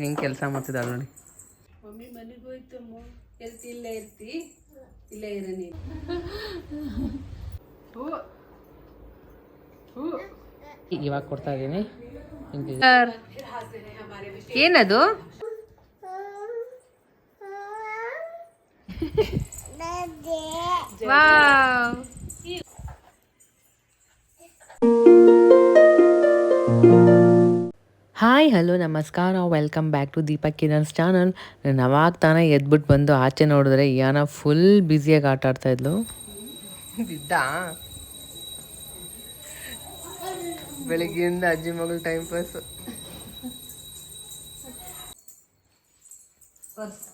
ಹಿಂಗೆ ಕೆಲಸ ಮಾಡ್ತಿದ್ದಾಳೆ ನೋಡಿ. ಮಮ್ಮಿ ಮನೆಗೆ ಹೋಯ್ತಮ್ಮ. ಎಲ್ತಿ ಇಲ್ಲೇ ಇರ್ತಿ. ಇಲ್ಲೇ ಇರ ನೀನು. ಇವಾಗ ಕೊಡ್ತಾ ಇದ್ದೀನಿ ಏನದು? ಹಾಯ್ ಹಲೋ ನಮಸ್ಕಾರ. Welcome back to Deepak Kiran's channel ನಾನು ಅವಾಗ ತಾನೇ ಎದ್ಬಿಟ್ಟು ಬಂದು ಆಚೆ ನೋಡಿದ್ರೆ ಯಾನ ಫುಲ್ ಬ್ಯುಸಿಯಾಗಿ ಆಟ ಆಡ್ತಾ ಇದ್ಲು. ಬಿದ್ದ ಬೆಳಿಗ್ಗೆಯಿಂದ ಅಜ್ಜಿ ಮಗಳು ಟೈಮ್ ಪಾಸ್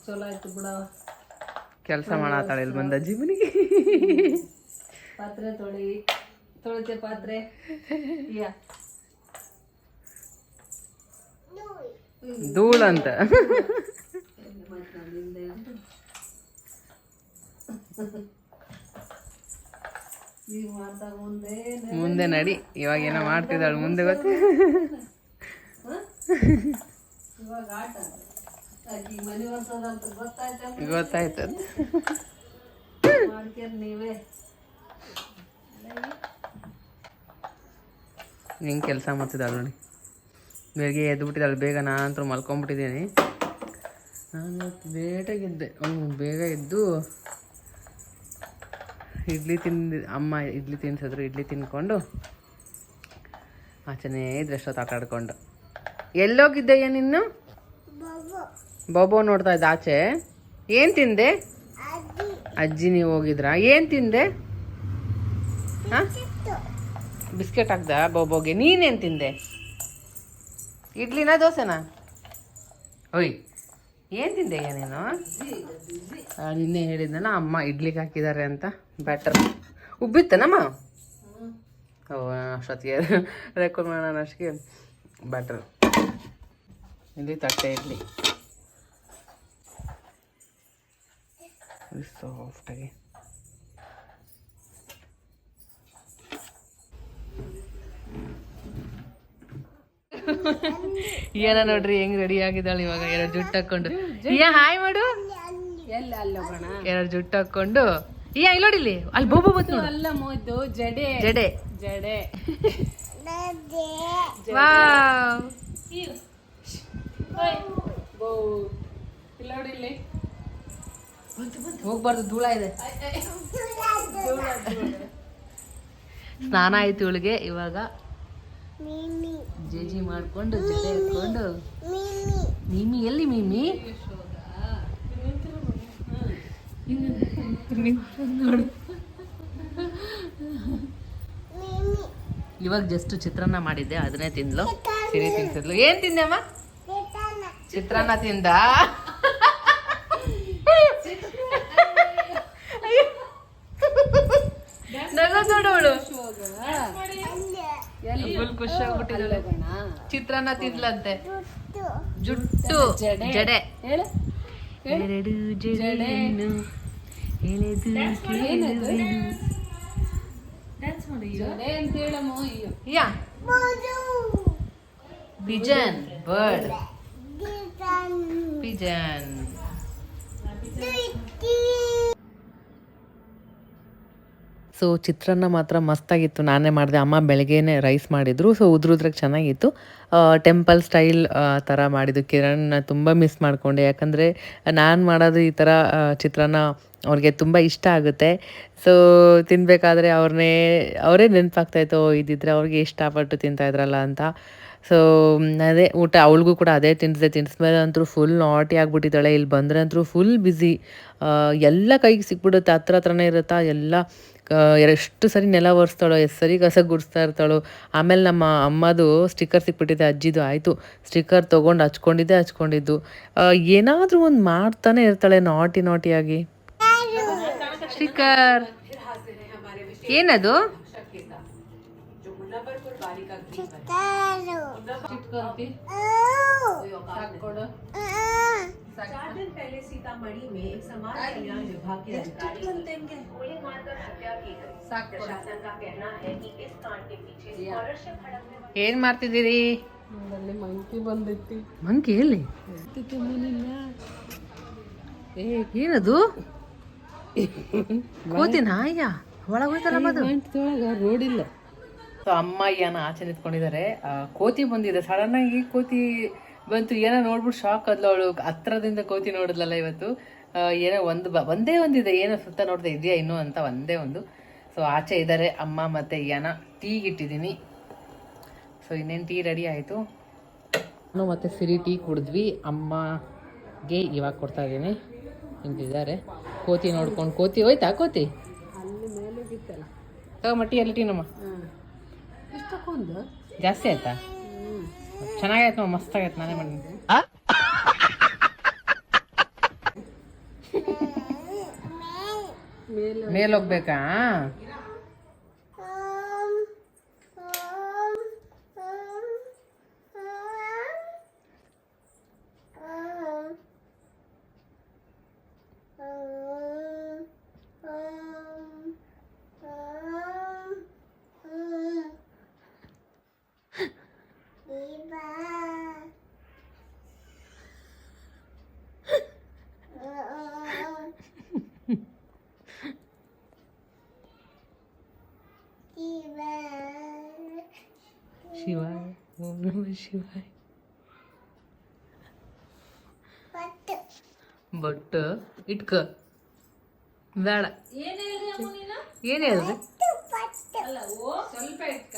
ಚಲೋ ಆಯ್ತು ಬಿಡ. ಕೆಲಸ ಮಾಡತ್ತಾಳೆ ಇಲ್ಲಿ ಬಂದ ಅಜ್ಜಿ ಮನೆಗೆ. ಪಾತ್ರೆ ತೊಳಿ. ತೊಳಿತೆ ಪಾತ್ರೆ. ಯಾ ಧೂಳು ಅಂತ. ಮತ್ತೆ ನಮ್ಮಿಂದ ಈಗ ಮಾಡ್ದಾಗ ಮುಂದೆ ನಡಿ. ಇವಾಗ ಏನೋ ಮಾಡ್ತಿದ್ದಾಳು ಮುಂದೆ ಗೊತ್ತ? ಗೊತ್ತಾಯ್ತು ನೀವೇ ಹೆಂಗೆ ಕೆಲಸ ಮಾಡ್ತಿದ್ದಾಳೆ ನೋಡಿ. ಬೆಳಿಗ್ಗೆ ಎದ್ದು ಬಿಟ್ಟಿದ್ದಾಳೆ ಬೇಗ ನಾನಂತರ ಮಲ್ಕೊಂಬಿಟ್ಟಿದ್ದೀನಿ. ನಾನು ಬೇಟಾಗಿದ್ದೆ. ಹ್ಞೂ ಬೇಗ ಎದ್ದು ಇಡ್ಲಿ ತಿಂದು ಅಮ್ಮ ಇಡ್ಲಿ ತಿನ್ಸಿದ್ರು ಇಡ್ಲಿ ತಿನ್ಕೊಂಡು ಆಚೆನೇ ಇದ್ರೆ ಎಷ್ಟೊತ್ತು ಆಟ ಆಡ್ಕೊಂಡು. ಏನು ನಿನ್ನು ಬಾಬೋ ನೋಡ್ತಾ ಇದ್ದ ಆಚೆ. ಏನು ತಿಂದೆ? ಅಜ್ಜಿ ನೀವು ಹೋಗಿದ್ರಾ? ಏನು ತಿಂದೆ? ಹಾಂ? ಬಿಸ್ಕೆಟ್. ಹಾಕ್ದ ಬಾಬೋಗೆ ನೀನೇನು ತಿಂದೆ? ಇಡ್ಲಿನಾ ದೋಸೆನಾ? ಓಯ್. ಏನು ತಿಂದೆಯ ನೀನು? ನಿನ್ನೆ ಹೇಳಿದ್ನಲ್ಲ ಅಮ್ಮ ಇಡ್ಲಿಗೆ ಹಾಕಿದ್ದಾರೆ ಅಂತ. ಬ್ಯಾಟರ್ ಉಬ್ಬಿತ್ತನಮ್ಮ? ಓ ಅಷ್ಟೊತ್ತಿಗೆ ರೆಕಾರ್ಡ್ ಮಾಡೋಣ ಅಷ್ಟಿಗೆ ಬ್ಯಾಟರ್ ಇಲ್ಲಿ ತಟ್ಟೆ ಇಡ್ಲಿ. ಸಾಫ್ಟಾಗಿ ಏನ ನೋಡ್ರಿ ಹೆಂಗ್ ರೆಡಿ ಆಗಿದ್ದಾಳೆ ಇವಾಗ. ಎರಡು ಜುಟ್ಟು ಹಾಕೊಂಡು ಏ ಹಾಯ್ ಮಾಡು. ಎಲ್ಲ ಅಲ್ಲಿ ಹೋಗೋಣ. ಎರಡು ಜುಟ್ಟು ಹಾಕೊಂಡು ನೋಡಿ ಇಲ್ಲಿ. ನೋಡಿಲಿ ಅಲ್ಲಿ ಬೋಬು ಬಂತು ಅಲ್ಲ ಮೋದು ಜಡೆ. ಜಡೆ. ಜಡೆ. ವಾವ್. ಇಲ್ಲ ಹೋಗ್ಬಾರ್ದು ಧೂಳ ಇದೆ. ಸ್ನಾನ ಆಯ್ತು ಇವಳಿಗೆ. ಇವಾಗ ಜೇಜಿ ಮಾಡ್ಕೊಂಡು ಜಡೆ ಹಾಕೊಂಡು ಮೀಮಿ. ಎಲ್ಲಿ ಮೀಮಿ? ನೋಡು ಇವಾಗ ಜಸ್ಟ್ ಚಿತ್ರಾನ್ನ ಮಾಡಿದ್ದೆ ಅದನ್ನೇ ತಿಂದ್ಲು. ಸಿರಿ ತಿನ್ಸಿದ್ಲು. ಏನ್ ತಿಂದೆ ಅಮ್ಮ? ಚಿತ್ರಾನ್ನ ತಿಂದ ನಗೋದ್ ನೋಡು ಅವಳು ಫುಲ್ ಖುಷಿ ಆಗ್ಬಿಟ್ಟಿದ್ದಾಳೆ ಚಿತ್ರಾನ್ನ ತಿನ್ಲಂತೆ ಜುಟ್ಟು. ಜಡೆ. ಹೇಳು. ಎರಡು ಜಡೆಯನ್ನು ಎಳೆದು ಕೇಳುವೆನು. ಜಡೆ ಅಂತ ಹೇಳಮ್ಮ ಅಯ್ಯೋ yeah? Pigeon bird. Pigeon. So ಚಿತ್ರಾನ್ನ ಮಾತ್ರ ಮಸ್ತಾಗಿತ್ತು. ನಾನೇ ಮಾಡಿದೆ. ಅಮ್ಮ ಬೆಳಗ್ಗೆನೇ ರೈಸ್ ಮಾಡಿದ್ರು. ಸೊ ಉದ್ರುದ್ರಾಗ ಚೆನ್ನಾಗಿತ್ತು. ಟೆಂಪಲ್ ಸ್ಟೈಲ್ ಥರ ಮಾಡಿದ್ದು. ಕಿರಣ್ನ ತುಂಬ ಮಿಸ್ ಮಾಡಿಕೊಂಡೆ. ಯಾಕಂದರೆ ನಾನು ಮಾಡೋದು ಈ ಥರ ಚಿತ್ರಾನ್ನ ಅವ್ರಿಗೆ ತುಂಬ ಇಷ್ಟ ಆಗುತ್ತೆ. ಸೊ ತಿನ್ನಬೇಕಾದ್ರೆ ಅವ್ರನ್ನೇ, ಅವರೇ ನೆನಪಾಗ್ತಾಯಿತ್ತು ಇದ್ದಿದ್ರೆ ಅವ್ರಿಗೆ ಇಷ್ಟಪಟ್ಟು ತಿಂತಾಯಿದ್ರಲ್ಲ ಅಂತ. ಸೊ ಅದೇ ಊಟ ಅವಳಿಗೂ ಕೂಡ ಅದೇ ತಿನ್ನಿಸಿದೆ ತಿನ್ನಿಸ್ಮೇಲೆ ಅಂತೂ ಫುಲ್ ನಾಟಿ ಆಗಿಬಿಟ್ಟಿದ್ದಾಳೆ. ಇಲ್ಲಿ ಬಂದರೆ ಅಂತೂ ಫುಲ್ ಬ್ಯುಸಿ ಎಲ್ಲ ಕೈಗೆ ಸಿಕ್ಬಿಡುತ್ತೆ ಹತ್ರ ಹತ್ರನೇ ಇರುತ್ತಾ? ಎಲ್ಲ ಎಷ್ಟು ಸರಿ ನೆಲ ಒರೆಸ್ತಾಳೋ ಎಷ್ಟು ಸರಿ ಕಸ ಗುಡಿಸ್ತಾ ಇರ್ತಾಳೋ. ಆಮೇಲೆ ನಮ್ಮ ಅಮ್ಮದು ಸ್ಟಿಕ್ಕರ್ ಸಿಕ್ಬಿಟ್ಟಿದೆ ಅಜ್ಜಿದು ಆಯಿತು. ಸ್ಟಿಕ್ಕರ್ ತೊಗೊಂಡು ಹಚ್ಕೊಂಡಿದ್ದೆ ಹಚ್ಕೊಂಡಿದ್ದು. ಏನಾದರೂ ಒಂದು ಮಾಡ್ತಾನೆ ಇರ್ತಾಳೆ ನಾಟಿ ನಾಟಿಯಾಗಿ ಸ್ಟಿಕ್ಕರ್ ಏನದು? ಚಿಟ್ಕೊಂತಿ ಸಾಕೊಡು ಏನು ಮಾಡ್ತಿದ್ದೀರಿ? ಅಲ್ಲಿ ಮಂಕಿ ಬಂದಿತ್ತು. ಮಂಕಿ ಎಲ್ಲಿ? ಏ ಏನದು? ಕೂತಿನ ಅಯ್ಯ ಒಳಗೆ ಹೋಯ್ತಲ್ಲ ಅದು ರೋಡ್ ಇಲ್ಲ. ಸೊ ಅಮ್ಮ ಏನ ಆಚೆ ನಿಂತ್ಕೊಂಡಿದ್ದಾರೆ. ಕೋತಿ ಬಂದಿದೆ. ಸಡನ್ ಆಗಿ ಕೋತಿ ಬಂತು. ಏನೋ ನೋಡ್ಬಿಟ್ಟು ಶಾಕ್ ಆದ್ಲು ಅವಳು. ಹತ್ರದಿಂದ ಕೋತಿ ನೋಡಿದ್ಲಲ್ಲ ಇವತ್ತು. ಏನೋ ಒಂದು ಬ ಒಂದೇ ಒಂದಿದೆ. ಏನೋ ಸುತ್ತ ನೋಡ್ತಾ ಇದೆಯಾ ಇನ್ನೂ ಅಂತ ಒಂದೇ ಒಂದು. ಸೊ ಆಚೆ ಇದ್ದಾರೆ ಅಮ್ಮ ಮತ್ತೆ ಏನ ಟೀಗೆ ಇಟ್ಟಿದ್ದೀನಿ. ಸೊ ಇನ್ನೇನು ಟೀ ರೆಡಿ ಆಯಿತು? ನಾನು ಮತ್ತೆ ಸಿರಿ ಟೀ ಕುಡಿದ್ವಿ. ಅಮ್ಮಗೆ ಇವಾಗ ಕೊಡ್ತಾ ಇದ್ದೀನಿ. ನಿಂತಿದ್ದಾರೆ ಕೋತಿ ನೋಡ್ಕೊಂಡು ಕೋತಿ ಹೋಯ್ತಾ ಕೋತಿ? ಅಲ್ಲಿ ಮೇಲೆ ಟೀನಮ್ಮ ತಗೊಂಬ ಟೀ ಅಲ್ಲಿ ಟೀ ನಮ್ಮ ಹಾಂ. ಇಷ್ಟಕ್ಕೊಂದು? ಜಾಸ್ತಿ ಆಯ್ತಾ? ಚೆನ್ನಾಗೈತೆ ಮಸ್ತ್ ಆಗೈತೆ ನಾನೇ ಮಾಡಿದ್ದೀನಿ ಮೇಲೆ ಮೇಲೆ ಹೋಗ್ಬೇಕಾ ಶಿವಾಯ ಓಂ ನಮ ಶಿವಾಯ. ಬಟ್. ಇಟ್ಕ. ಬೇಡ. ಏನು ಓ ಸ್ವಲ್ಪ ಇಟ್ಕ.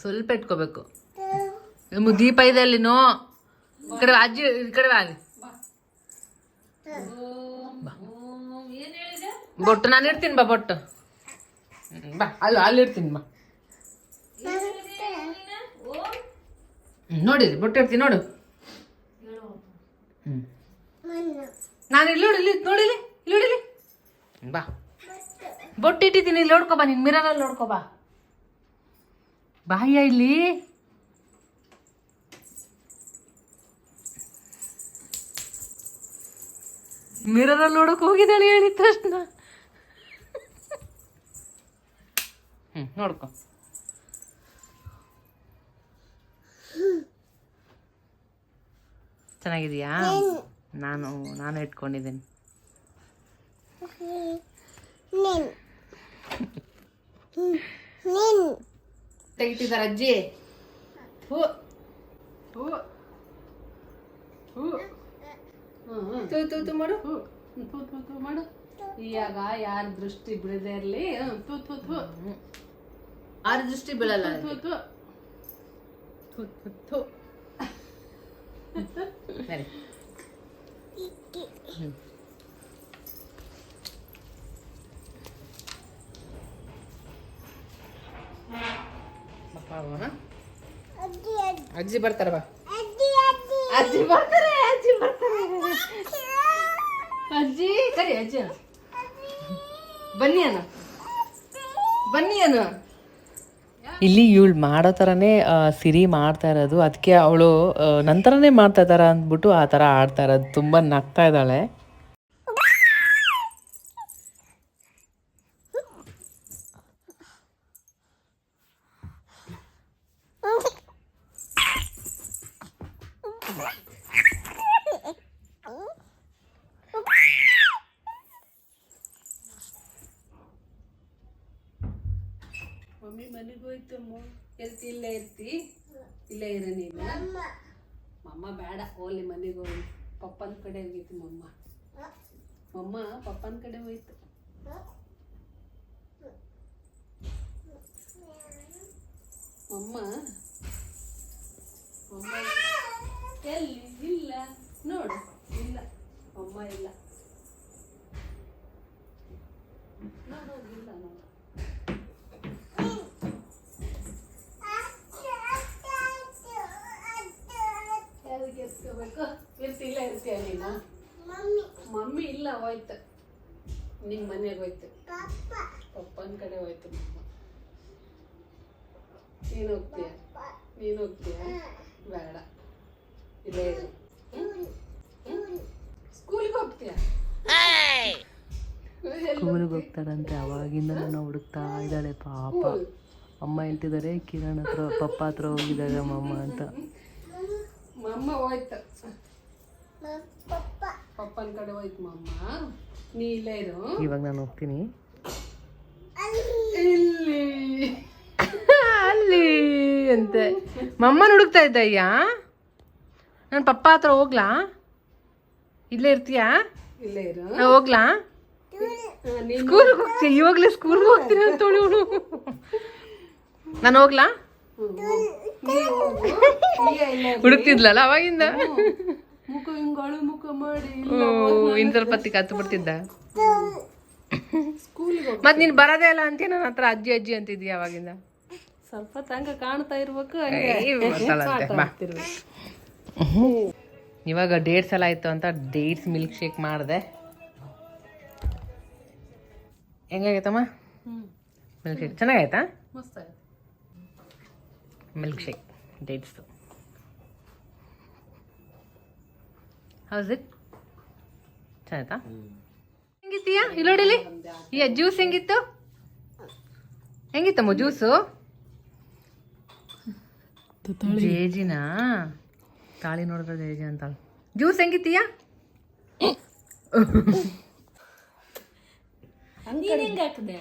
ಸ್ವಲ್ಪ ಇಟ್ಕೋಬೇಕು. ನಮ್ಮ ದೀಪ ಇದೆ ಅಲ್ಲಿ ನೋ. ಈ ಕಡೆ ಅಜ್ಜಿ ಈ ಕಡೆ ಬಾ ಅಲ್ಲಿ. ಏನ್ ಹೇಳಿದೆ? ಬೊಟ್ಟು ನಾನು ಇಡ್ತೀನಿ ಬಾ ಬೊಟ್ಟು. ಬಾ ಅಲ್ಲಿ ಅಲ್ಲಿ ಇಡ್ತೀನಿ ಬಾ ಹ್ಮ್, ನೋಡಿರಿ, ಬೊಟ್ಟು ಇಡ್ತೀನಿ ನೋಡು. ಹ್ಮ್. ನಾನು ಇಲ್ಲಿ ನೋಡಿಲಿ ನೋಡಿಲಿ ಇಲ್ಲಿ ನೋಡಿಲಿ ಬಾ. ಬೊಟ್ಟಿಟ್ಟಿದ್ದೀನಿ ಇಲ್ಲಿ ನೋಡ್ಕೊ ಬಾ, ನಿನ್ ಮಿರರಲ್ಲಿ ನೋಡ್ಕೋ ಬಾ. ಬಾಯ್ಯ ಇಲ್ಲಿ. ಮಿರರಲ್ಲಿ ನೋಡಕ್ ಹೋಗಿದ್ದಾಳೆ, ಹೇಳಿದ ತಕ್ಷಣ. ಹ್ಮ್, ನೋಡ್ಕೊ. ಚೆನ್ನಾಗಿದೆಯಾ? ನಾನು ನಾನು ಇಟ್ಕೊಂಡಿದ್ದೀನಿ. ತೆಗಿತಿದ್ದಾರೆ ಅಜ್ಜಿ ಹೂ. ಹೂ. ಹೂ. ತೂ ತೂ ತೂ ಮಾಡು. ಹೂ. ತೂ ತೂ ತೂ ಮಾಡು. ಈಗ ಯಾರ ದೃಷ್ಟಿ ಬಿಡದೆ ಇರಲಿ. ತೂ ತೂ ತೂ. ಆರು ದೃಷ್ಟಿ ಬೀಳಲ್ಲ ತೂ ತೂ ಥು, ಥು, ಥು. ಸರಿ ಹ್ಮ್. ಬಪ್ಪ ಹೋಗೋಣ? ಅಜ್ಜಿ ಬರ್ತಾರ ಅಜ್ಜಿ ಬರ್ತಾರೆ ಅಜ್ಜಿ ಬರ್ತಾರೆ. ಅಜ್ಜಿ ಕರಿ ಅಜ್ಜಿ ಬನ್ನಿ ಅನ್ನ ಬನ್ನಿ ಅನ್ನ ಇಲ್ಲಿ ಇವಳು ಮಾಡೋ ಥರನೇ ಸಿರಿ ಮಾಡ್ತಾ ಇರೋದು. ಅದಕ್ಕೆ ಅವಳು ನಂತರನೇ ಮಾಡ್ತಾ ಇದ್ದಾರ ಅಂದ್ಬಿಟ್ಟು ಆ ಥರ ಆಡ್ತಾ ಇರೋದು. ತುಂಬ ನಗ್ತಾ ಇದ್ದಾಳೆ. ಮನೆಗೆ ಹೋಯ್ತಮ್ಮ ಎಲ್ತಿ ಇಲ್ಲೇ ಇರ್ತಿ. ಇಲ್ಲೇ ಇರ ನೀನು. ಮಮ್ಮ ಬೇಡ ಓಲಿ ಮನೆಗೆ ಹೋಗಿ ಪಪ್ಪನ ಕಡೆ ಹೋಗಿತ್ತು ಮಮ್ಮ. ಮಮ್ಮ, ಪಪ್ಪನ ಕಡೆ ಹೋಯ್ತು. ಮಮ್ಮ ಮಮ್ಮ ಎಲ್ಲಿ? ಇಲ್ಲ. ನೋಡು. ಇಲ್ಲ. ಅಮ್ಮ ಇಲ್ಲ. ನೋಡು ಹೋಯ್ತು. ನಿಮ್ಮ ಮನೆಗೆ ಹೋಯ್ತು. ಪಪ್ಪನ ಕಡೆ ಹೋಯ್ತು ಮಮ್ಮ ನೀನು ಹೋಗ್ತೀಯ? ನೀನು ಹೋಗ್ತೀಯ? ಬೇಡ. ಇಲ್ಲೇ ಸ್ಕೂಲ್ಗೆ ಹೋಗ್ತೀಯ? ಸ್ಕೂಲ್ಗೆ ಹೋಗ್ತಾರಂತೆ. ಅವಾಗಿಂದ ನಾನು ಹುಡುಕ್ತಾ ಇದ್ದಾಳೆ ಪಾಪ. ಅಮ್ಮ ಹೇಳ್ತಿದ್ದಾರೆ ಕಿರಣ್ ಹತ್ರ ಪಪ್ಪ ಹತ್ರ ಹೋಗಿದ್ದಾರೆ ಮಮ್ಮ ಅಂತ. ಮಮ್ಮ ಹೋಯ್ತು. ಪಪ್ಪನ ಕಡೆ ಹೋಯ್ತು ಮಮ್ಮ ನೀ ಇಲ್ಲೇ ಇರು. ಇವಾಗ ನಾನು ಹೋಗ್ತೀನಿ. ಇಲ್ಲಿ ಅಲ್ಲಿ ಅಂತೆ. ಮಮ್ಮನ ಹುಡುಕ್ತಾ ಇದ್ದ ಅಯ್ಯ? ನನ್ನ ಪಪ್ಪ ಹತ್ರ ಹೋಗ್ಲಾ? ಇಲ್ಲೇ ಇರ್ತೀಯಾ? ಇಲ್ಲೇ ಇರು. ನಾ ಹೋಗ್ಲಾ? ಸ್ಕೂಲ್ಗೆ ಹೋಗ್ತೀಯ? ಇವಾಗಲೇ ಸ್ಕೂಲ್ಗೆ ಹೋಗ್ತೀನಿ ಅಂತ ಅವಳು. ನಾನು ಹೋಗ್ಲಾ. ಹುಡುಕ್ತಿದ್ಲಲ್ಲ ಅವಾಗಿಂದ? ಮುಖ ಮುಖ ಮಾಡಿ ಹೊತ್ತಿಗೆ ಹತ್ತು ಬಿಡ್ತಿದ್ದ ಮತ್ ನೀನ್ ಬರದೇ ಇಲ್ಲ ಅಂತ ನನ್ನ ಹತ್ರ ಅಜ್ಜಿ ಅಜ್ಜಿ ಅಂತಿದ್ಯ ಅವಾಗಿಂದ? ಸ್ವಲ್ಪ ತಂಗ ಕಾಣ್ತಾ ಇರ್ಬೇಕು ಇವಾಗ ಡೇಟ್ಸ್ ಎಲ್ಲ ಆಯ್ತು ಅಂತ ಡೇಟ್ಸ್ ಮಿಲ್ಕ್ ಶೇಕ್ ಮಾಡಿದೆ. ಹೆಂಗಾಗೈತಮ್ಮ? Milk shake ಚೆನ್ನಾಗಾಯ್ತಾ? Milk shake dates how's it ಚೆನ್ನಾಯ್ತಾ ಹೆಂಗಿತ್ತೀಯಾ ಇಲ್ಲೋಡಿಲಿ ಈ ಜ್ಯೂಸ್ ಹೆಂಗಿತ್ತು? ಹೆಂಗಿತ್ತಮ್ಮ ಜ್ಯೂಸು ಜೇಜಿನ? ತಾಳಿ ನೋಡಿದ್ರೆ ಜೇಜಿ ಅಂತಾಳ. ಜ್ಯೂಸ್ ಹೆಂಗಿತ್ತೀಯಾ ಹಾಕ್ದೆ?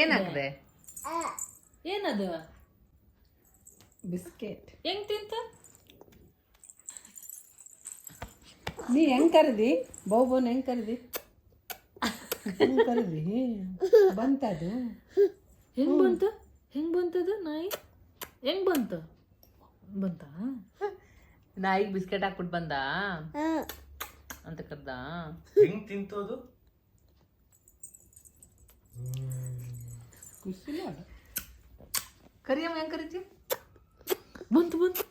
ಏನ್ ಹಾಕ್ದೆ? ಏನದು? ಬಿಸ್ಕೆಟ್. ಹೆಂಗ್ ತಿಂತ? ನೀ ಹೆಂಗ್ ಕರೆದಿ? ಬಹುಬೋನ್ ಹೆಂಗ್ ಕರೆದಿ? ಹೆಂಗ್ ಕರೆದಿ? ಬಂತದು? ಹೆಂಗ್ ಬಂತು? ಹೆಂಗ್ ಬಂತದು ನಾಯಿ? ಹೆಂಗ್ ಬಂತು? ಬಂತ? ನಾಯಿಗೆ ಬಿಸ್ಕೆಟ್ ಹಾಕ್ಬಿಟ್ಟು ಬಂದ? ಅಂತ ಕರ್ದ? ಹೆಂಗ್ ತಿಂತೋದು? ಖುಷಿ ಕರಿಯಮ್ಮ ಹೆಂಗ್ ಕರಿತಿ? ಬಂತು ಬಂತು.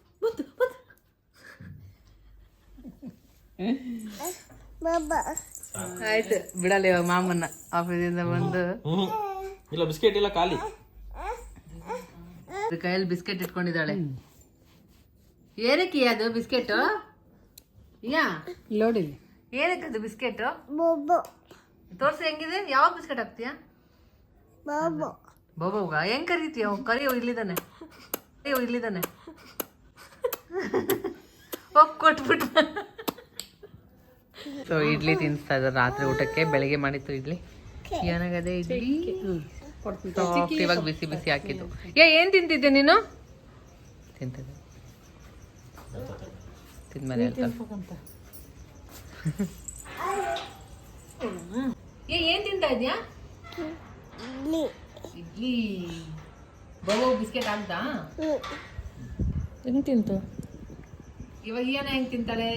ಆಯ್ತು ಬಿಡಲ್ಲ ಇವಾಗ ಮಾಮನ್ನ ಆಫೀಸಿಂದ ಬಂದು. ಇಲ್ಲ ಬಿಸ್ಕೆಟ್ ಇಲ್ಲ ಖಾಲಿ. ಕೈಯಲ್ಲಿ ಬಿಸ್ಕೆಟ್ ಇಟ್ಕೊಂಡಿದ್ದಾಳೆ. ಏನಕ್ಕೆ ಅದು ಬಿಸ್ಕೆಟ್? ಯಾ? ನೋಡಿ ಏನಕ್ಕೆ ಅದು ಬಿಸ್ಕೆಟ್? ತೋರ್ಸಿ ಹೆಂಗಿದೆ? ಯಾವ ಬಿಸ್ಕೆಟ್ ಹಾಕ್ತೀಯಾ? ಬಾಬಾಗ ಹೆಂಗ್? ಕರಿತೀಯ? ಕರಿಯೋ ಇಲ್ಲಿದ್ದಾನೆ. ಕರಿಯೋ ಇಲ್ಲಿದ್ದಾನೆ. ಹೋಗಿ ಕೊಟ್ಬಿಟ್ಟ ಸೊ ಇಡ್ಲಿ ತಿನ್ಸ್ತಾ ಇದ್ದಾರೆ ರಾತ್ರಿ ಊಟಕ್ಕೆ. ಬೆಳಿಗ್ಗೆ ಮಾಡಿತ್ತು ಇಡ್ಲಿ. ಏನಾಗದೆ ಇಡ್ಲಿ. ಸಾಫ್ಟ್ ಇವಾಗ ಬಿಸಿ ಬಿಸಿ ಹಾಕಿದ್ದು. ಏ ಏನ್ ತಿಂತಿದ್ದೆ ನೀನು? ತಿಂತಿದ್ದೆ. ತಿಂದ್ಮೇಲೆ ಏ ಏನ್ ತಿಂತಾ ಇದ್ಯಾ? ಇಡ್ಲಿ. ಬಗೋ ಬಿಸ್ಕೆಟ್ ಆಗ್ದಾ ಹೆಂಗ್ ತಿಂತು? ಇವಾಗ ಏನ ಹೆಂಗ್ ತಿಂತಾಳೆ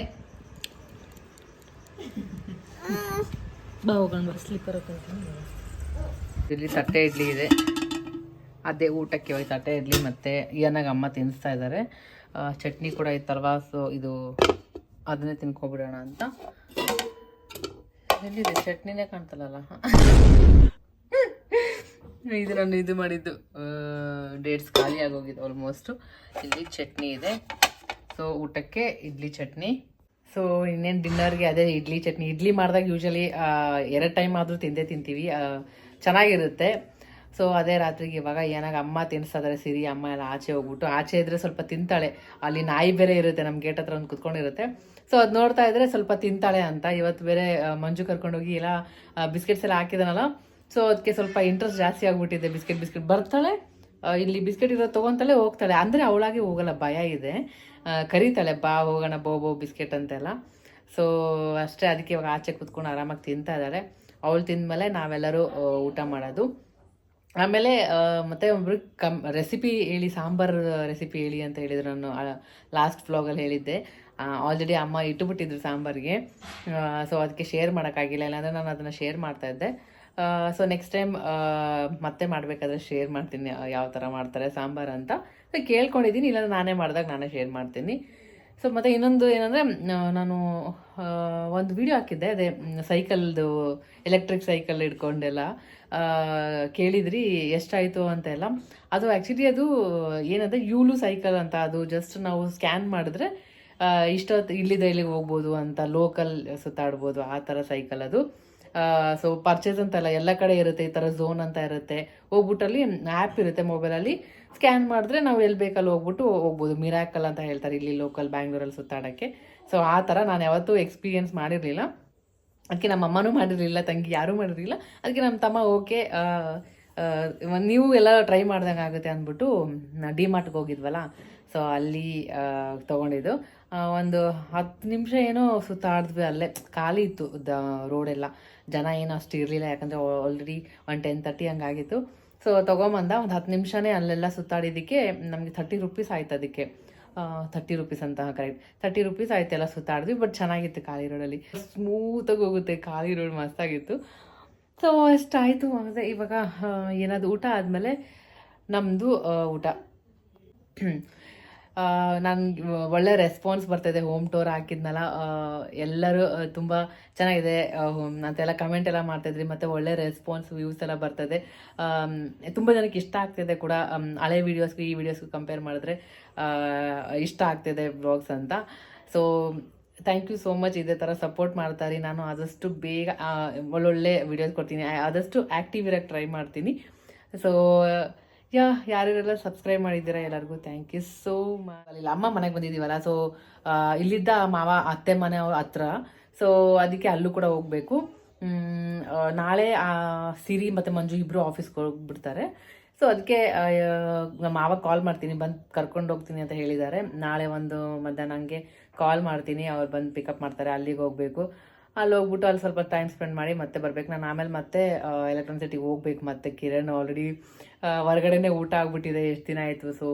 ಇಲ್ಲಿ ತಟ್ಟೆ ಇಡ್ಲಿ ಇದೆ. ಅದೇ ಊಟಕ್ಕೆ ಹೋಗಿ ತಟ್ಟೆ ಇಡ್ಲಿ ಮತ್ತೆ ಏನಾಗ ಅಮ್ಮ ತಿನ್ನಿಸ್ತಾ ಇದ್ದಾರೆ ಚಟ್ನಿ ಕೂಡ ಇತ್ತಲ್ವಾ ಸೊ ಇದು ಅದನ್ನೇ ತಿನ್ಕೊಬಿಡೋಣ ಅಂತ. ಎಲ್ಲಿದೆ? ಚಟ್ನಿನೇ ಕಾಣ್ತಲ್ಲ ಇದು ನಾನು ಇದು ಮಾಡಿದ್ದು ಡೇಟ್ಸ್ ಖಾಲಿ ಆಗೋಗಿದೆ ಆಲ್ಮೋಸ್ಟು ಇಲ್ಲಿ ಚಟ್ನಿ ಇದೆ. ಸೊ ಊಟಕ್ಕೆ ಇಡ್ಲಿ ಚಟ್ನಿ. ಸೊ ಇನ್ನೇನು ಡಿನ್ನರ್ಗೆ ಅದೇ ಇಡ್ಲಿ ಚಟ್ನಿ. ಇಡ್ಲಿ ಮಾಡಿದಾಗ ಯೂಶಲಿ ಎರಡು ಟೈಮ್ ಆದರೂ ತಿಂದೇ ತಿಂತೀವಿ. ಚೆನ್ನಾಗಿರುತ್ತೆ. ಸೊ ಅದೇ ರಾತ್ರಿಗೆ ಇವಾಗ ಏನಾಗ ಅಮ್ಮ ತಿನ್ನಿಸ್ತಾರೆ ಸಿರಿ, ಅಮ್ಮ ಎಲ್ಲ ಆಚೆ ಹೋಗ್ಬಿಟ್ಟು, ಆಚೆ ಇದ್ರೆ ಸ್ವಲ್ಪ ತಿಂತಾಳೆ. ಅಲ್ಲಿ ನಾಯಿ ಬೇರೆ ಇರುತ್ತೆ ನಮ್ಮ ಗೇಟ್ ಹತ್ರ ಒಂದು ಕುತ್ಕೊಂಡಿರುತ್ತೆ. ಸೊ ಅದು ನೋಡ್ತಾ ಇದ್ರೆ ಸ್ವಲ್ಪ ತಿಂತಾಳೆ ಅಂತ. ಇವತ್ತು ಬೇರೆ ಮಂಜು ಕರ್ಕೊಂಡೋಗಿ ಎಲ್ಲ ಬಿಸ್ಕೆಟ್ಸ್ ಎಲ್ಲ ಹಾಕಿದನಲ್ಲ? ಸೊ ಅದಕ್ಕೆ ಸ್ವಲ್ಪ ಇಂಟ್ರೆಸ್ಟ್ ಜಾಸ್ತಿ ಆಗ್ಬಿಟ್ಟಿದೆ. Biscuit biscuit. ಬರ್ತಾಳೆ? ಇಲ್ಲಿ ಬಿಸ್ಕೆಟ್ ಇರೋ ತಗೊಂತಲೇ ಹೋಗ್ತಾಳೆ. ಅಂದರೆ ಅವಳಾಗಿ ಹೋಗಲ್ಲ, ಭಯ ಇದೆ. ಕರೀತಾಳೆ, ಬಾ, ಹೋಗೋಣ, ಬೋ ಬೋ, ಬಿಸ್ಕೆಟ್ ಅಂತೆಲ್ಲ. ಸೊ ಅಷ್ಟೇ, ಅದಕ್ಕೆ ಇವಾಗ ಆಚೆ ಕುತ್ಕೊಂಡು ಆರಾಮಾಗಿ ತಿಂತಾ ಇದ್ದಾಳೆ ಅವಳು ತಿಂದಮೇಲೆ ನಾವೆಲ್ಲರೂ ಊಟ ಮಾಡೋದು. ಆಮೇಲೆ ಮತ್ತೆ ಒಬ್ರು ಕಮ್ ರೆಸಿಪಿ ಹೇಳಿ, ಸಾಂಬಾರ್ ರೆಸಿಪಿ ಹೇಳಿ ಅಂತ ಹೇಳಿದ್ರು ನಾನು ಲಾಸ್ಟ್ ಫ್ಲೋಗಲ್ಲಿ ಹೇಳಿದ್ದೆ. ಆಲ್ರೆಡಿ ಅಮ್ಮ ಇಟ್ಟುಬಿಟ್ಟಿದ್ರು ಸಾಂಬಾರಿಗೆ. ಸೊ ಅದಕ್ಕೆ ಶೇರ್ ಮಾಡೋಕ್ಕಾಗಿಲ್ಲ. ಇಲ್ಲಾಂದರೆ ನಾನು ಅದನ್ನು ಶೇರ್ ಮಾಡ್ತಾ ಇದ್ದೆ. ಸೊ ನೆಕ್ಸ್ಟ್ ಟೈಮ್ ಮತ್ತೆ ಮಾಡಬೇಕಾದ್ರೆ ಶೇರ್ ಮಾಡ್ತೀನಿ ಯಾವ ಥರ ಮಾಡ್ತಾರೆ ಸಾಂಬಾರು ಅಂತ. ಸೊ ಕೇಳ್ಕೊಂಡಿದ್ದೀನಿ ಇಲ್ಲಾಂದ್ರೆ ನಾನೇ ಮಾಡಿದಾಗ ನಾನೇ ಶೇರ್ ಮಾಡ್ತೀನಿ. ಸೊ ಮತ್ತು ಇನ್ನೊಂದು ಏನಂದರೆ ನಾನು ಒಂದು ವಿಡಿಯೋ ಹಾಕಿದ್ದೆ ಅದೇ ಸೈಕಲ್ದು ಎಲೆಕ್ಟ್ರಿಕ್ ಸೈಕಲ್ ಇಟ್ಕೊಂಡೆಲ್ಲ ಆ, ಕೇಳಿದ್ರಿ ಎಷ್ಟಾಯಿತು ಅಂತೆಲ್ಲ ಅದು ಆ್ಯಕ್ಚುಲಿ ಅದು ಏನಂದರೆ ಯೂಲು ಸೈಕಲ್ ಅಂತ ಅದು ಜಸ್ಟ್ ನಾವು ಸ್ಕ್ಯಾನ್ ಮಾಡಿದ್ರೆ ಇಷ್ಟೊತ್ತು ಇಲ್ಲಿಂದ ಇಲ್ಲಿಗೆ ಹೋಗ್ಬೋದು ಅಂತ ಲೋಕಲ್ ಸುತ್ತಾಡ್ಬೋದು ಆ ಥರ ಸೈಕಲ್ ಅದು. ಸೊ ಪರ್ಚೇಸ್ ಅಂತಲ್ಲ ಎಲ್ಲ ಕಡೆ ಇರುತ್ತೆ, ಈ ಥರ ಝೋನ್ ಅಂತ ಇರುತ್ತೆ. ಹೋಗ್ಬಿಟ್ಟಲ್ಲಿ ಆ್ಯಪ್ ಇರುತ್ತೆ ಮೊಬೈಲಲ್ಲಿ ಸ್ಕ್ಯಾನ್ ಮಾಡಿದ್ರೆ ನಾವು ಎಲ್ಲಿ ಬೇಕಲ್ಲಿ ಹೋಗ್ಬಿಟ್ಟು ಹೋಗ್ಬೋದು. ಮಿರಾಕಲ್ ಅಂತ ಹೇಳ್ತಾರೆ ಇಲ್ಲಿ ಲೋಕಲ್ ಬ್ಯಾಂಗ್ಳೂರಲ್ಲಿ ಸುತ್ತಾಡೋಕ್ಕೆ. ಸೊ ಆ ಥರ ನಾನು ಯಾವತ್ತೂ ಎಕ್ಸ್ಪೀರಿಯೆನ್ಸ್ ಮಾಡಿರಲಿಲ್ಲ. ಅದಕ್ಕೆ ನಮ್ಮ ಅಮ್ಮನೂ ಮಾಡಿರಲಿಲ್ಲ, ತಂಗಿ ಯಾರೂ ಮಾಡಿರಲಿಲ್ಲ. ಅದಕ್ಕೆ ನಮ್ಮ ತಮ್ಮ, ಓಕೆ ನೀವು ಎಲ್ಲ ಟ್ರೈ ಮಾಡ್ದಂಗೆ ಆಗುತ್ತೆ ಅಂದ್ಬಿಟ್ಟು ಡಿ ಮಾರ್ಟ್ಗೆ ಹೋಗಿದ್ವಲ್ಲ. ಸೊ ಅಲ್ಲಿ ತೊಗೊಂಡಿದ್ದು. ತಗೊಂಡಿದ್ದು ಒಂದು ಹತ್ತು ನಿಮಿಷ ಏನೋ ಸುತ್ತಾಡಿದ್ವಿ ಅಲ್ಲೇ. ಖಾಲಿ ಇತ್ತು ದ ರೋಡೆಲ್ಲ ಜನ ಏನು ಅಷ್ಟು ಇರಲಿಲ್ಲ, ಯಾಕಂದರೆ ಆಲ್ರೆಡಿ ಒಂದು ಟೆನ್ ತರ್ಟಿ ಹಂಗಾಗಿತ್ತು. ಸೊ ತೊಗೊಂಬಂದ ಒಂದು ಹತ್ತು ನಿಮಿಷನೇ ಅಲ್ಲೆಲ್ಲ ಸುತ್ತಾಡಿದ್ದಕ್ಕೆ ನಮಗೆ ಥರ್ಟಿ ರುಪೀಸ್ ಆಯ್ತು ಅದಕ್ಕೆ. ಥರ್ಟಿ ರುಪೀಸ್ ಅಂತ ಕರೆಕ್ಟ್ ತರ್ಟಿ ರುಪೀಸ್ ಆಯ್ತು ಎಲ್ಲ ಸುತ್ತಾಡಿದ್ವಿ ಬಟ್ ಚೆನ್ನಾಗಿತ್ತು ಖಾಲಿ ರೋಡಲ್ಲಿ ಸ್ಮೂತಾಗಿ ಹೋಗುತ್ತೆ, ಖಾಲಿ ರೋಡ್ ಮಸ್ತಾಗಿತ್ತು ಸೊ ಅಷ್ಟಾಯಿತು. ಅಂದರೆ ಇವಾಗ ಏನಾದರೂ ಊಟ ಆದಮೇಲೆ ನಮ್ಮದು ಊಟ. ನನ್ಗೆ ಒಳ್ಳೆ ರೆಸ್ಪಾನ್ಸ್ ಬರ್ತಾಯಿದೆ ಹೋಮ್ ಟೂರ್ ಹಾಕಿದ್ನಲ್ಲ ಎಲ್ಲರೂ ತುಂಬ ಚೆನ್ನಾಗಿದೆ. ಅಂತೆಲ್ಲ ಕಮೆಂಟ್ ಎಲ್ಲ ಮಾಡ್ತಾಯಿದ್ರಿ ಮತ್ತು ಒಳ್ಳೆ ರೆಸ್ಪಾನ್ಸ್ ವ್ಯೂಸ್ ಎಲ್ಲ ಬರ್ತದೆ. ತುಂಬ ಜನಕ್ಕೆ ಇಷ್ಟ ಆಗ್ತಿದೆ ಕೂಡ. ಹಳೆ ವೀಡಿಯೋಸ್ಗೂ ಈ ವೀಡಿಯೋಸ್ಗೂ ಕಂಪೇರ್ ಮಾಡಿದ್ರೆ ಇಷ್ಟ ಆಗ್ತಿದೆ ಬ್ಲಾಗ್ಸ್ ಅಂತ. So thank you so much ಇದೇ ಥರ ಸಪೋರ್ಟ್ ಮಾಡ್ತಾರೆ ನಾನು ಆದಷ್ಟು ಬೇಗ ಒಳ್ಳೊಳ್ಳೆ ವಿಡಿಯೋಸ್ ಕೊಡ್ತೀನಿ. ಆದಷ್ಟು ಆ್ಯಕ್ಟಿವ್ ಇರೋಕ್ಕೆ ಟ್ರೈ ಮಾಡ್ತೀನಿ. ಸೊ ಯಾ ಯಾರ್ಯಾರೆಲ್ಲ ಸಬ್ಸ್ಕ್ರೈಬ್ ಮಾಡಿದ್ದೀರಾ ಎಲ್ಲರಿಗೂ ಥ್ಯಾಂಕ್ ಯು ಸೋ ಮಚ್ ಅಮ್ಮ ಮನೆಗೆ ಬಂದಿದ್ದೀವಲ್ಲ ಸೊ ಇಲ್ಲಿದ್ದ ಮಾವ ಅತ್ತೆ ಮನೆ ಅವ್ರ ಹತ್ರ. ಸೊ ಅದಕ್ಕೆ ಅಲ್ಲೂ ಕೂಡ ಹೋಗಬೇಕು. ನಾಳೆ ಸಿರಿ ಮತ್ತು ಮಂಜು ಇಬ್ಬರು ಆಫೀಸ್ಗೆ ಹೋಗ್ಬಿಡ್ತಾರೆ. ಸೊ ಅದಕ್ಕೆ ನಮ್ಮ ಮಾವ ಕಾಲ್ ಮಾಡ್ತೀನಿ, ಬಂದು ಕರ್ಕೊಂಡು ಹೋಗ್ತೀನಿ ಅಂತ ಹೇಳಿದ್ದಾರೆ. ನಾಳೆ ಒಂದು ಮಧ್ಯಾಹ್ನ ಹಂಗೆ ಕಾಲ್ ಮಾಡ್ತೀನಿ, ಅವ್ರು ಬಂದು ಪಿಕಪ್ ಮಾಡ್ತಾರೆ, ಅಲ್ಲಿಗೆ ಹೋಗಬೇಕು. ಅಲ್ಲಿ ಹೋಗ್ಬಿಟ್ಟು ಅಲ್ಲಿ ಸ್ವಲ್ಪ ಟೈಮ್ ಸ್ಪೆಂಡ್ ಮಾಡಿ ಮತ್ತೆ ಬರ್ಬೇಕು. ನಾನು ಆಮೇಲೆ ಮತ್ತೆ ಎಲೆಕ್ಟ್ರಾನಿಕ್ ಸಿಟಿಗೆ ಹೋಗ್ಬೇಕು ಮತ್ತೆ. ಕಿರಣ್ ಆಲ್ರೆಡಿ ಹೊರಗಡೆನೇ ಊಟ ಆಗ್ಬಿಟ್ಟಿದೆ ಎಷ್ಟು ದಿನ ಆಯಿತು. ಸೊ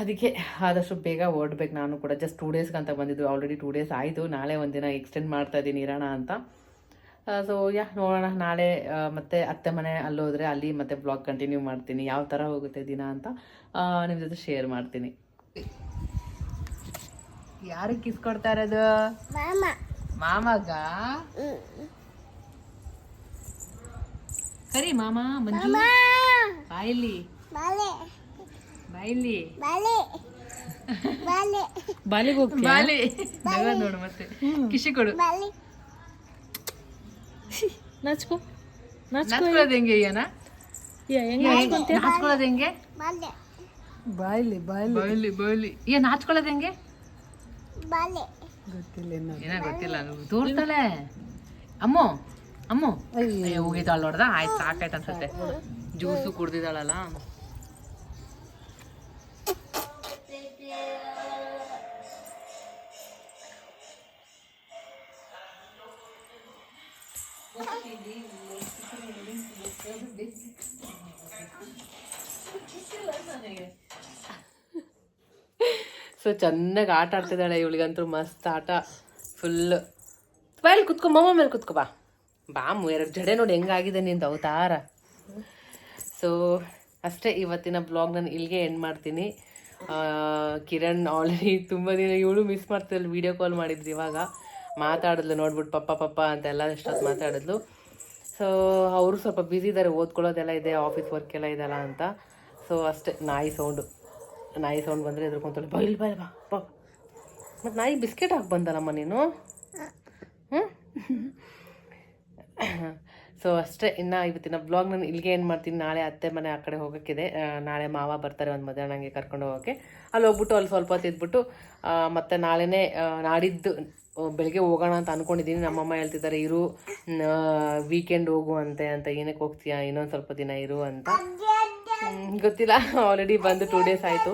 ಅದಕ್ಕೆ ಆದಷ್ಟು ಬೇಗ ಹೊರಡ್ಬೇಕು ನಾನು ಕೂಡ. ಜಸ್ಟ್ ಟೂ ಡೇಸ್ಗೆ ಅಂತ ಬಂದಿದ್ದು ಆಲ್ರೆಡಿ ಟೂ ಡೇಸ್ ಆಯಿತು. ನಾಳೆ ಒಂದಿನ ಎಕ್ಸ್ಟೆಂಡ್ ಮಾಡ್ತಾ ಇದ್ದೀನಿ ಇರೋಣ ಅಂತ. ಸೊ ಯಾ ನೋಡೋಣ. ನಾಳೆ ಮತ್ತೆ ಅತ್ತೆ ಮನೆ ಅಲ್ಲಿ ಹೋದರೆ ಅಲ್ಲಿ ಮತ್ತೆ ಬ್ಲಾಗ್ ಕಂಟಿನ್ಯೂ ಮಾಡ್ತೀನಿ. ಯಾವ ಥರ ಹೋಗುತ್ತೆ ದಿನ ಅಂತ ನಿಮ್ಮ ಜೊತೆ ಶೇರ್ ಮಾಡ್ತೀನಿ. ಯಾರಿಗೆ ಕಿಸ್ ಕೊಡ್ತಾ ಇರೋದು? ಮಾಮಗ? ಕರಿ ಮಾಮ ಮಂಜು. ಬಾಯಿಲಿ ಬಾಯಿಲಿ ಬಾಲಿಗೆ ಹೋಗ್ತೀಯ? ಬಾಲಿ. ಜಗ ನೋಡು ಮತ್ತೆ. ಕಿಶಿ ಕೊಡು. ನಾಚ್ಕೋ. ನಾಚ್ಕೊಳ್ಳೋದು ಹೆಂಗೆ ಅಯ್ಯನ ನಾಚ್ಕೊಳ್ಳೋದು ಹೆಂಗೆ? ಬಾಯ್ಲಿ ಬಾಯ್ಲಿ ಬಾಯ್ಲಿ ಬಾಯ್ಲಿ ಏನ್ ನಾಚ್ಕೊಳ್ಳೋದು ಹೆಂಗೆ? ಗೊತ್ತಿಲ್ಲ ಏನೋ ಗೊತ್ತಿಲ್ಲ ತೋರ್ತಾಳೆ ಅಮ್ಮೋ ಅಮ್ಮೋ. ಹೋಗಿದ್ದಾಳ ನೋಡ್ದ? ಆಯ್ತು ಸಾಕಾಯ್ತು ಅನ್ಸುತ್ತೆ. ಜ್ಯೂಸು ಕುಡ್ದಿದ್ದಾಳಲ್ಲ. ಸೊ ಚೆನ್ನಾಗಿ ಆಟ ಆಡ್ತಿದ್ದಾಳೆ ಇವಳಿಗಂತೂ. ಮಸ್ತ್ ಆಟ. ಫುಲ್ ಬಾಯಲ್ಲಿ ಕುತ್ಕೊ ಮಮ್ಮ ಮೇಲೆ ಕುತ್ಕೊ ಬಾ. ಬಾಮು ಎರಡು ಜಡೆ ನೋಡಿ ಹೆಂಗಾಗಿದೆ ನಿಂದು ಅವತಾರ. ಸೊ ಅಷ್ಟೇ ಇವತ್ತಿನ ಬ್ಲಾಗ್ ನಾನು ಇಲ್ಲಿಗೆ ಎಂಡ್ ಮಾಡ್ತೀನಿ. ಕಿರಣ್ ಆಲ್ರೆಡಿ ತುಂಬ ದಿನ ಇವಳು ಮಿಸ್ ಮಾಡ್ತಿದ್ಲು ವೀಡಿಯೋ ಕಾಲ್ ಮಾಡಿದ್ರು ಇವಾಗ. ಮಾತಾಡಿದ್ಲು, ನೋಡ್ಬಿಟ್ಟು ಪಪ್ಪ ಪಪ್ಪ ಅಂತೆಲ್ಲ ಎಷ್ಟೊತ್ತು ಮಾತಾಡಿದ್ಲು. ಸೊ ಅವರು ಸ್ವಲ್ಪ ಬ್ಯುಸಿ ಇದ್ದಾರೆ, ಓದ್ಕೊಳ್ಳೋದೆಲ್ಲ ಇದೆ ಆಫೀಸ್ ವರ್ಕ್ ಎಲ್ಲ ಇದೆಲ್ಲ ಅಂತ. ಸೊ ಅಷ್ಟೇ, ನಾಯಿ ಸೌಂಡು ನಾಯಿ ಸೌಂಡ್ ಬಂದರೆ ಎದುರ್ಕೊಂತಾಳೆ ಬೈಲ್ ಬಾಯ್ ಬಾ ಬಾ ಮತ್ತು ನಾಯಿ ಬಿಸ್ಕೆಟ್ ಹಾಕಿ ಬಂದಲ್ಲಮ್ಮ ನೀನು? ಹ್ಞೂ ಸೊ ಅಷ್ಟೇ, ಇನ್ನು ಇವತ್ತಿನ ಬ್ಲಾಗ್ ನಾನು ಇಲ್ಲಿಗೆ ಏನು ಮಾಡ್ತೀನಿ. ನಾಳೆ ಅತ್ತೆ ಮನೆ ಆ ಕಡೆ ಹೋಗೋಕ್ಕಿದೆ. ನಾಳೆ ಮಾವ ಬರ್ತಾರೆ ಒಂದು ಮಧ್ಯಾಹ್ನ ಹಂಗೆ ಕರ್ಕೊಂಡು ಹೋಗೋಕ್ಕೆ. ಅಲ್ಲಿ ಹೋಗ್ಬಿಟ್ಟು ಅಲ್ಲಿ ಸ್ವಲ್ಪ ಹೊತ್ತು ಇದ್ಬಿಟ್ಟು ಮತ್ತು ನಾಳೆನೇ ನಾಡಿದ್ದು ಬೆಳಿಗ್ಗೆ ಹೋಗೋಣ ಅಂತ ಅಂದ್ಕೊಂಡಿದ್ದೀನಿ ನಮ್ಮಮ್ಮ ಹೇಳ್ತಿದ್ದಾರೆ, ಇರು ವೀಕೆಂಡ್ ಹೋಗುವಂತೆ ಅಂತ. ಏನಕ್ಕೆ ಹೋಗ್ತೀಯಾ? ಇನ್ನೊಂದು ಸ್ವಲ್ಪ ದಿನ ಇರು ಅಂತ. ಗೊತ್ತಿಲ್ಲ. ಆಲ್ರೆಡಿ ಬಂದು ಟೂ ಡೇಸ್ ಆಯಿತು.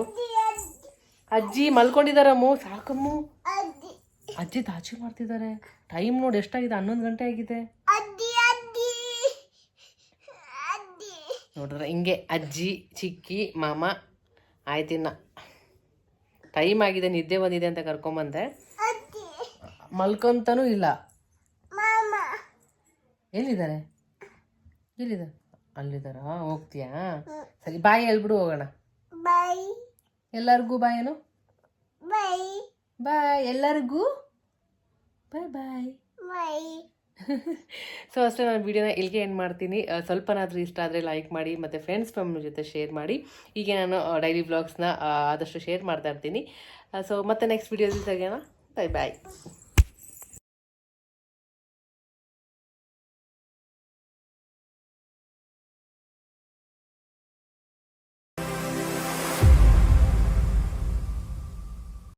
ಅಜ್ಜಿ ಮಲ್ಕೊಂಡಿದಾರಮ್ಮು ಸಾಕಮ್ಮು. ಅಜ್ಜಿ. ದಾಚಿ ಮಾಡ್ತಿದ್ದಾರೆ. ಟೈಮ್ ನೋಡಿ ಎಷ್ಟಾಗಿದೆ? ಹನ್ನೊಂದು ಗಂಟೆ ಆಗಿದೆ. ನೋಡಿದ್ರೆ ಹಿಂಗೆ ಅಜ್ಜಿ ಚಿಕ್ಕಿ ಮಾಮ ಆಯ್ತಿನ್ನ. ಟೈಮ್ ಆಗಿದೆ ನಿದ್ದೆ ಬಂದಿದೆ ಅಂತ ಕರ್ಕೊಂಬಂದೆ. ಮಲ್ಕೊಂತನೂ ಇಲ್ಲ. ಎಲ್ಲಿದ್ದಾರೆ? ಎಲ್ಲಿದ್ದಾರೆ? ಅಲ್ಲಿದ್ದಾರಾ? ಹೋಗ್ತೀಯಾ? ಸರಿ ಬಾಯ್ ಹೇಳ್ಬಿಡು ಹೋಗೋಣ. ಎಲ್ಲರಿಗೂ ಬಾಯೇನು ಬಾಯ್. ಬಾಯ್ ಎಲ್ಲರಿಗೂ? ಬಾಯ್ ಬಾಯ್. ಬಾಯ್. ಸೊ ಅಷ್ಟೇ ನಾನು ವಿಡಿಯೋನ ಇಲ್ಲಿಗೆ ಏನು ಮಾಡ್ತೀನಿ. ಸ್ವಲ್ಪನಾದರೂ ಇಷ್ಟ ಆದರೆ ಲೈಕ್ ಮಾಡಿ ಮತ್ತು ಫ್ರೆಂಡ್ಸ್ ಫ್ಯಾಮಿಲಿ ಜೊತೆ ಶೇರ್ ಮಾಡಿ. ಹೀಗೆ ನಾನು ಡೈಲಿ ಬ್ಲಾಗ್ಸ್ನ ಆದಷ್ಟು ಶೇರ್ ಮಾಡ್ತಾ ಇರ್ತೀನಿ. ಸೊ ಮತ್ತೆ ನೆಕ್ಸ್ಟ್ ವಿಡಿಯೋದಲ್ಲಿ ತೆಗೆಯೋಣ. ಬಾಯ್ ಬಾಯ್